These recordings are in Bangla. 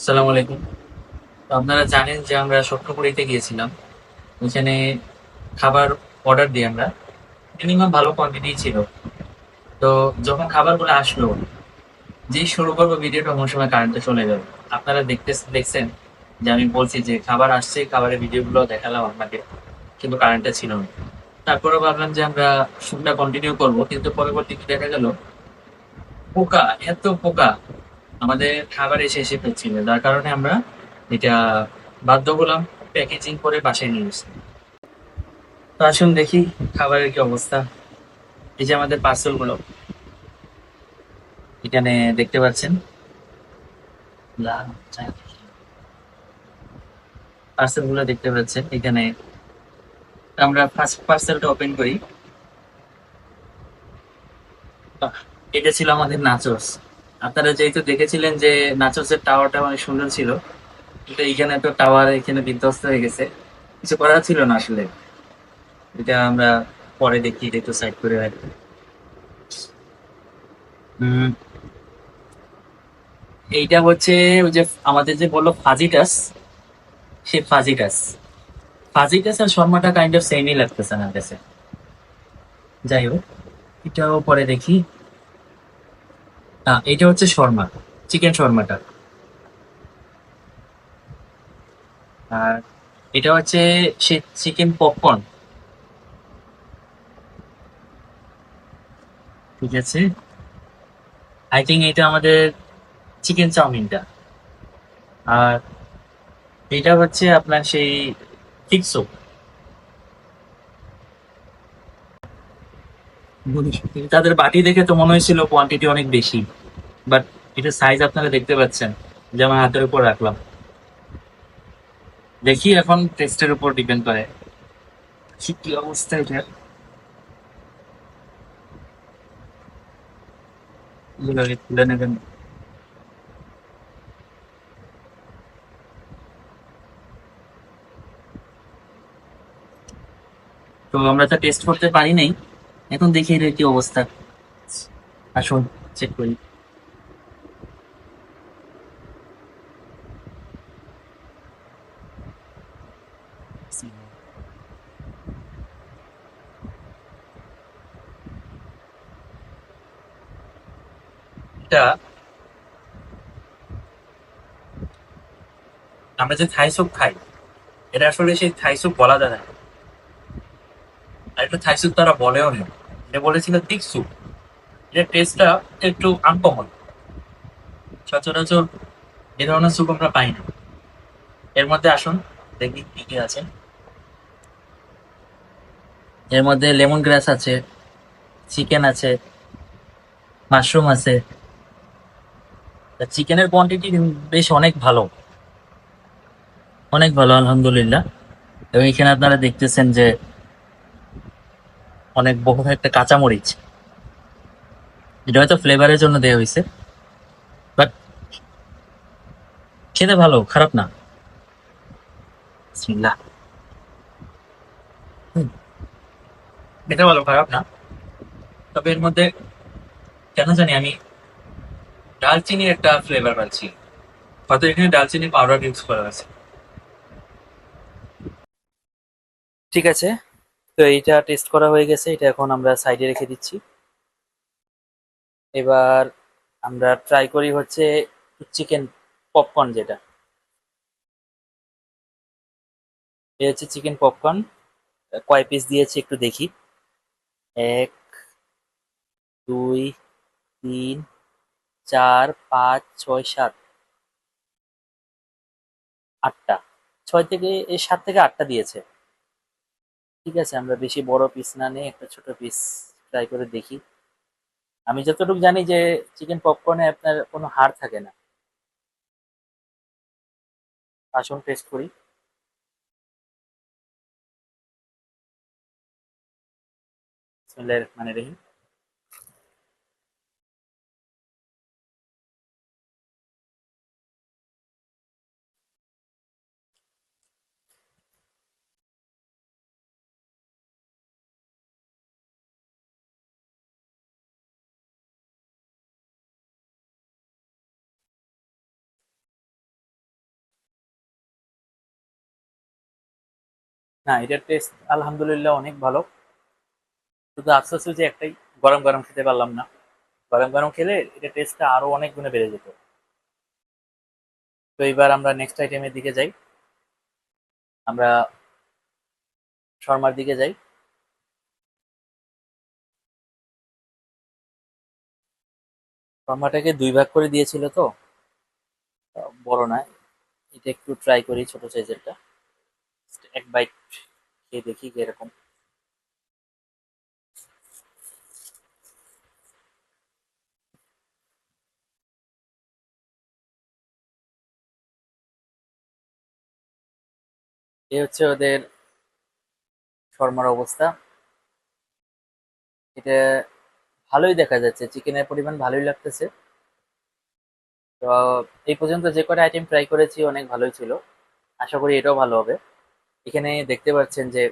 আসসালামু আলাইকুম। তো আপনারা জানেন যে আমরা স্বপ্নপুরীতে গিয়েছিলাম। ওইখানে খাবার অর্ডার দিই আমরা। মিনিমাম ভালো কোয়ান্টিটি ছিল। তো যখন খাবারগুলো আসলো, যেই শুরু করব ভিডিওটা অন্য সময় কারেন্টে চলে যাবে। আপনারা দেখতে দেখছেন যে আমি বলছি যে খাবার আসছে, খাবারের ভিডিওগুলো দেখালাম আপনাকে, কিন্তু কারেন্টটা ছিল না। তারপরে ভাবলাম যে আমরা শুটটা কন্টিনিউ করব, কিন্তু পরবর্তীতে দেখা গেল? পোকা, এত পোকা। আমাদের খাবার এসে এসে পেয়েছিল যার কারণে আমরা এটা বাধ্য হলাম প্যাকেজিং করে বাসায় নিয়ে এসেছি তো আসুন দেখি খাবারের কি অবস্থা। এই যে আমাদের পার্সেলগুলো এখানে দেখতে পাচ্ছেন। পার্সেলগুলো দেখতে পাচ্ছেন। এখানে আমরা ফার্স্ট পার্সেলটা ওপেন করি। এটা ছিল আমাদের নাচোস আপনারা যেহেতু দেখেছিলেন যে নাচোসের টাওয়ারটা অনেক সুন্দর ছিল, কিন্তু এইখানে তো টাওয়ার এখানে বিধ্বস্ত হয়ে গেছে। কিছু করার ছিল না আসলে। এটা আমরা পরে দেখি একটু সাইড করে রাখি এইটা হচ্ছে ওই যে আমাদের যে বলল ফাজিটাস সে ফাজিটাস। ফাজিটাস আর শর্মাটা কাইন্ড অফ সেমই লাগতেছে আমার কাছে। যাই হোক, এটাও পরে দেখি। না এটা হচ্ছে শর্মা, চিকেন শর্মাটা। আর এটা হচ্ছে সে চিকেন পপকর্ন। ঠিক আছে? আই থিঙ্ক এটা আমাদের চিকেন চাউমিনটা। আর এটা হচ্ছে আপনার সেই ফিক্সো। তাদের বাটি দেখে তো মনে হয়েছিল কোয়ান্টিটি অনেক বেশি বাট এটা সাইজ আপনারা দেখতে পাচ্ছেন যে আমার হাতের উপর রাখলাম। দেখি এখন টেস্টের উপর ডিপেন্ড করে। কি কি অবস্থা এটা? তুলে নেবেন। তো আমরা তো টেস্ট করতে পারি নাই। এখন দেখি এর কি অবস্থা। আসুন চেক করি। এটা আমরা যে থাই স্যুপ খাই, এটা আসলে সেই থাই স্যুপ বলা যায় না। আর এটা থাই স্যুপ তারা বলেও না। এটা বলেছিল তিক স্যুপ এটার টেস্টটা একটু আনকমন সচরাচর এ ধরনের স্যুপ আমরা পাই না। এর মধ্যে আসুন, দেখি কি কি আছে। এর মধ্যে লেমন গ্রাস আছে চিকেন আছে মাশরুম আছে। চিকেনের কোয়ান্টিটি বেশ অনেক ভালো। অনেক ভালো, আলহামদুলিল্লাহ। এবং এখানে আপনারা দেখতেছেন যে অনেক বহু একটা কাঁচামরিচ। এটা হয়তো ফ্লেভারের জন্য দেওয়া হয়েছে। বাট খেতে ভালো, খারাপ না। এটা ভালো, খারাপ না। তবে এর মধ্যে কেন জানি আমি ডালচিনির একটা ফ্লেভার পাচ্ছি। হয়তো এখানে ডালচিনি পাউডার ইউজ করা আছে। ঠিক আছে। তো এইটা টেস্ট করা হয়ে গেছে, এটা এখন আমরা সাইডে রেখে দিচ্ছি। এবার আমরা ট্রাই করি হচ্ছে চিকেন পপকর্ন যেটা। এই হচ্ছে চিকেন পপকর্ন কয় পিস দিয়েছি একটু দেখি। এক, দুই, তিন, চার, পাঁচ, ছয়, সাত। আটটা। ছয় থেকে এই সাত থেকে আটটা দিয়েছে। ঠিক আছে, আমরা বেশি বড় পিস না নিয়ে একটা ছোট পিস ট্রাই করে দেখি। আমি যতটুকু জানি যে চিকেন পপকর্নে আপনার কোনো হাড় থাকে না। আসুন টেস্ট করি। মানে রহিম। না, এটার টেস্ট আলহামদুলিল্লাহ অনেক ভালো। শুধু আফসোস যে একটাই গরম গরম খেতে পারলাম না। গরম গরম খেলে এটা টেস্টটা আরও অনেক গুণে বেড়ে যেত। তো এবার আমরা নেক্সট আইটেমের দিকে যাই। আমরা শর্মার দিকে যাই। শর্মাটাকে দুই ভাগ করে দিয়েছিল তো। বড় না এটা একটু ট্রাই করি ছোট সাইজেরটা এক বাইট খেয়ে দেখি কীরকম এ হচ্ছে ওদের শর্মার অবস্থা। এটা ভালোই দেখা যাচ্ছে, চিকেনের পরিমাণ ভালোই লাগতেছে। তো এই পর্যন্ত যে কটা আইটেম ট্রাই করেছি, অনেক ভালোই ছিল। আশা করি এটাও ভালো হবে। এখানে দেখতে পাচ্ছেন যে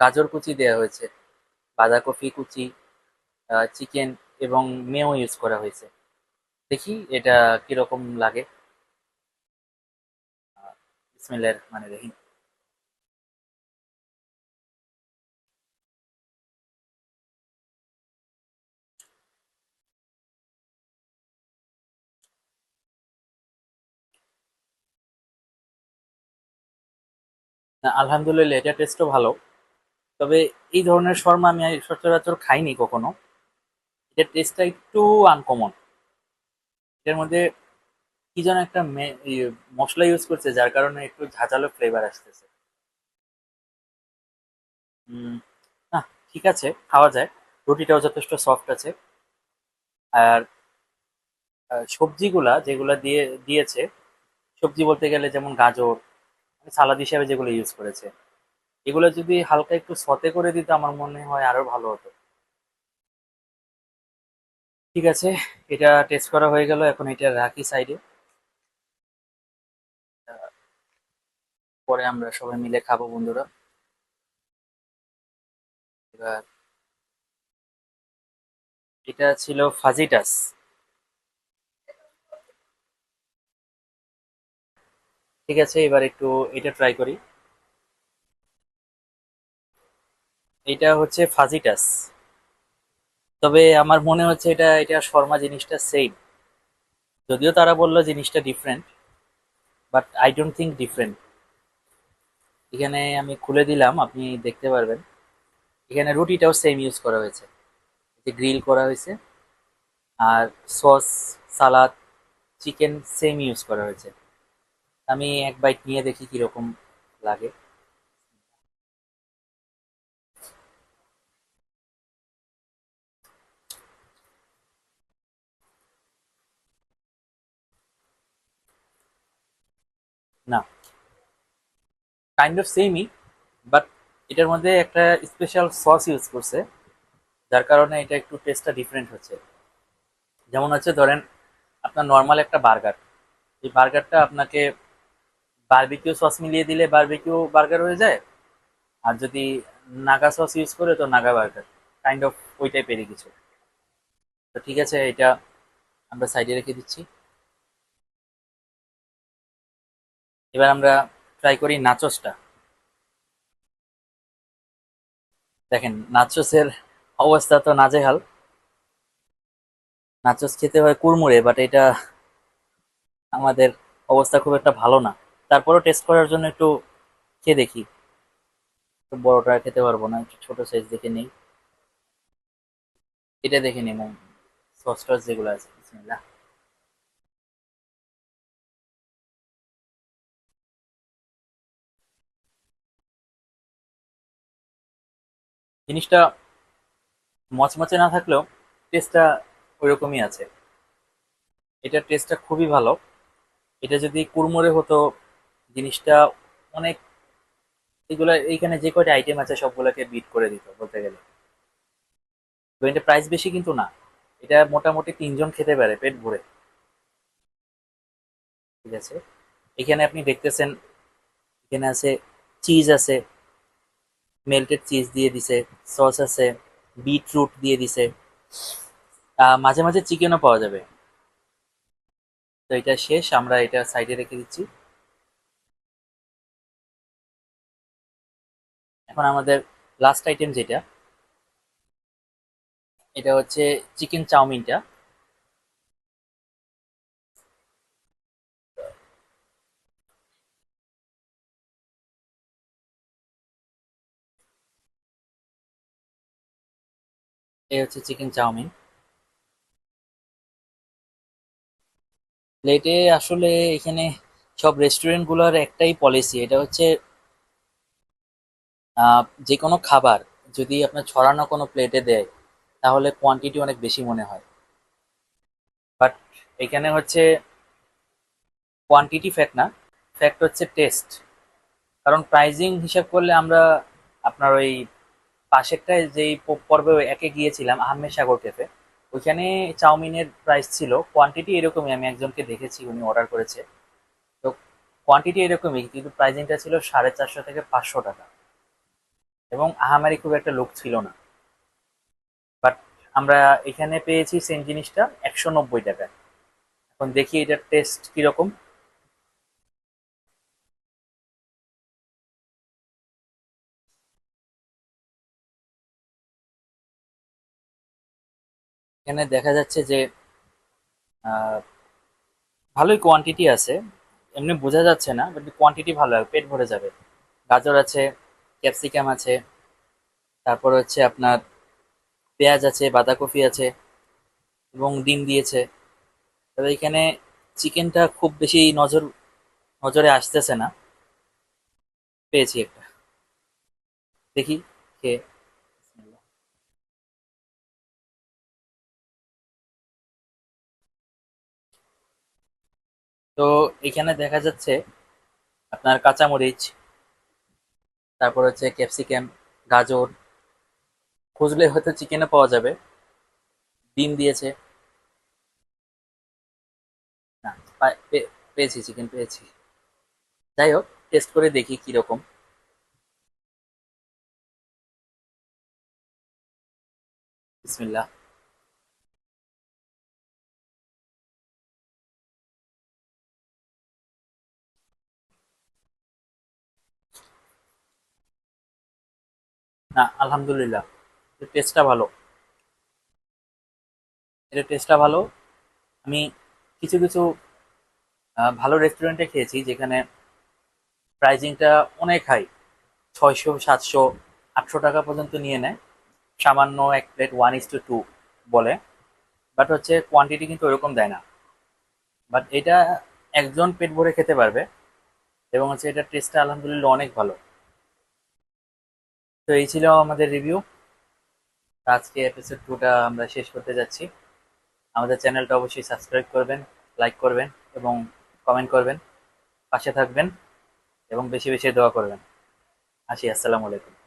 গাজর কুচি দেওয়া হয়েছে, বাঁধাকপি কুচি চিকেন এবং মেও ইউজ করা হয়েছে। দেখি এটা কীরকম লাগে। বিসমিল্লাহির রহমানির রহিম। আলহামদুলিল্লাহ, এটা টেস্টও ভালো। তবে এই ধরনের শর্মা আমি সচরাচর খাইনি কখনো। এটার টেস্টটা একটু আনকমন এটার মধ্যে কি যেন একটা মশলা ইউজ করছে, যার কারণে একটু ঝাঁঝালো ফ্লেভার আসতেছে। না, ঠিক আছে, খাওয়া যায়। রুটিটাও যথেষ্ট সফট আছে। আর সবজিগুলা যেগুলা দিয়ে, দিয়েছে, সবজি বলতে গেলে যেমন গাজর সালাদ হিসাবে যেগুলো ইউজ করেছে। এগুলো যদি হালকা একটু সতে করে দিত আমার মনে হয় আরও ভালো হতো। ঠিক আছে, এটা টেস্ট করা হয়ে গেল, এখন এটা রাখি সাইডে পরে আমরা সবাই মিলে খাব বন্ধুরা। এবার এটা ছিল ফাজিটাস ঠিক আছে, এবার একটু এটা ট্রাই করি। এটা হচ্ছে ফাজিটাস তবে আমার মনে হচ্ছে এটা এটা শর্মা জিনিসটা সেম যদিও তারা বলল জিনিসটা different but I don't think different এখানে আমি খুলে দিলাম, আপনি দেখতে পারবেন। এখানে রুটিটাও সেম ইউজ করা হয়েছে। যে গ্রিল করা হয়েছে, আর sauce salad chicken same use করা হয়েছে। আমি এক বাইট নিয়ে দেখি কীরকম লাগে। না। কাইন্ড অফ সেমই বাট এটার মধ্যে একটা স্পেশাল সস ইউজ করছে, যার কারণে এটা একটু টেস্টটা ডিফারেন্ট হচ্ছে। যেমন হচ্ছে ধরেন, আপনার নর্মাল একটা বার্গার এই বার্গারটা আপনাকে বারবিকিউ সস মিলিয়ে দিলে বারবিকিউ বার্গার হয়ে যায়। আর যদি নাগা সস ইউজ করে, তো নাগা বার্গার কাইন্ড অফ ওই টাইপেরই কিছু তো ঠিক আছে, এটা আমরা সাইডে রেখে দিচ্ছি। এবার আমরা ট্রাই করি নাচসটা দেখেন নাচসের অবস্থা তো নাজেহাল। নাচোস খেতে হয় কুড়মুড়ে বাট এটা আমাদের অবস্থা খুব একটা ভালো না। তারপরও টেস্ট করার জন্য একটু খেয়ে দেখি। বড়টা খেতে পারব না, একটু ছোট সাইজ দেখে নেই। এটা দেখে নিই সস টস যেগুলো আছে জিনিসটা মচমচে না থাকলেও টেস্টটা ওইরকমই আছে। এটার টেস্টটা খুবই ভালো। এটা যদি কুড়মুড়ে হতো জিনিসটা অনেক এগুলা, এইখানে যে কয়টা আইটেম আছে সবগুলোকে বিট করে দিত, বলতে গেলে। এটা প্রাইস বেশি কিন্তু না। এটা মোটামুটি তিনজন খেতে পারে, পেট ভরে। ঠিক আছে? এখানে আপনি দেখতেছেন, এখানে আছে চিজ আছে মেল্টেড চিজ দিয়ে দিছে সস আছে বিটরুট দিয়ে দিছে। মাঝে মাঝে চিকেনও পাওয়া যাবে। তো এটা শেষ, আমরা এটা সাইডে রেখে দিচ্ছি। এখন আমাদের লাস্ট আইটেম যেটা, এটা হচ্ছে চিকেন চাউমিনটা। এই হচ্ছে চিকেন চাউমিন। প্লেটে আসলে এখানে সব রেস্টুরেন্টগুলোর একটাই পলিসি এটা হচ্ছে যে কোনো খাবার যদি আপনার ছড়ানো কোনো প্লেটে দেয়, তাহলে কোয়ান্টিটি অনেক বেশি মনে হয়। বাট এখানে হচ্ছে কোয়ান্টিটি ফ্যাক্ট না ফ্যাক্ট হচ্ছে টেস্ট কারণ প্রাইজিং হিসাব করলে আমরা আপনার ওই পাশেরটায় যেই পর্বে একে গিয়েছিলাম, আহমেদ সাগর ক্যাফে ওইখানে চাউমিনের প্রাইস ছিল। কোয়ান্টিটি এরকমই, আমি একজনকে দেখেছি, উনি অর্ডার করেছে। তো কোয়ান্টিটি এরকমই, কিন্তু প্রাইজিংটা ছিল সাড়ে চারশো থেকে পাঁচশো টাকা। এবং আহামারি খুব একটা লোক ছিল না। বাট আমরা এখানে পেয়েছি সেম জিনিসটা, একশো নব্বই টাকায় এখন দেখি এটার টেস্ট কীরকম। এখানে দেখা যাচ্ছে যে ভালোই কোয়ান্টিটি আছে। এমনি বোঝা যাচ্ছে না বাট কোয়ান্টিটি ভালো পেট ভরে যাবে। গাজর আছে ক্যাপসিকাম আছে, তারপর হচ্ছে আপনার পেঁয়াজ আছে, বাঁধাকপি আছে এবং ডিম দিয়েছে। তবে এখানে চিকেনটা খুব বেশি নজর, নজরে আসতেছে না। পেয়েছি একটা। দেখি, খেয়ে। তো এখানে দেখা যাচ্ছে আপনার কাঁচামরিচ তারপর হচ্ছে ক্যাপসিকাম, গাজর খুঁজলে হয়তো চিকেনও পাওয়া যাবে। ডিম দিয়েছে। না পেয়েছি চিকেন পেয়েছি। যাই হোক টেস্ট করে দেখি কীরকম। বিসমিল্লাহ। না, আলহামদুলিল্লাহ। টেস্টটা ভালো। এর টেস্টটা ভালো। আমি কিছু কিছু ভালো রেস্টুরেন্টে খেয়েছি যেখানে প্রাইজিংটা অনেক হাই ছয়শো, সাতশো, আটশো টাকা পর্যন্ত নিয়ে নেয়। সামান্য এক plate one is two two বলে। বাট হচ্ছে কোয়ান্টিটি কিন্তু ওরকম দেয় না। বাট এটা একজন পেট ভরে খেতে পারবে। এবং হচ্ছে এটার টেস্টটা আলহামদুলিল্লাহ অনেক ভালো। তো এই ছিল আমাদের রিভিউ আজকে এপিসোড টুটা আমরা শেষ করতে যাচ্ছি। আমাদের চ্যানেলটা অবশ্যই সাবস্ক্রাইব করবেন লাইক করবেন এবং কমেন্ট করবেন। পাশে থাকবেন এবং বেশি বেশি দোয়া করবেন। আসি, আসসালামু আলাইকুম।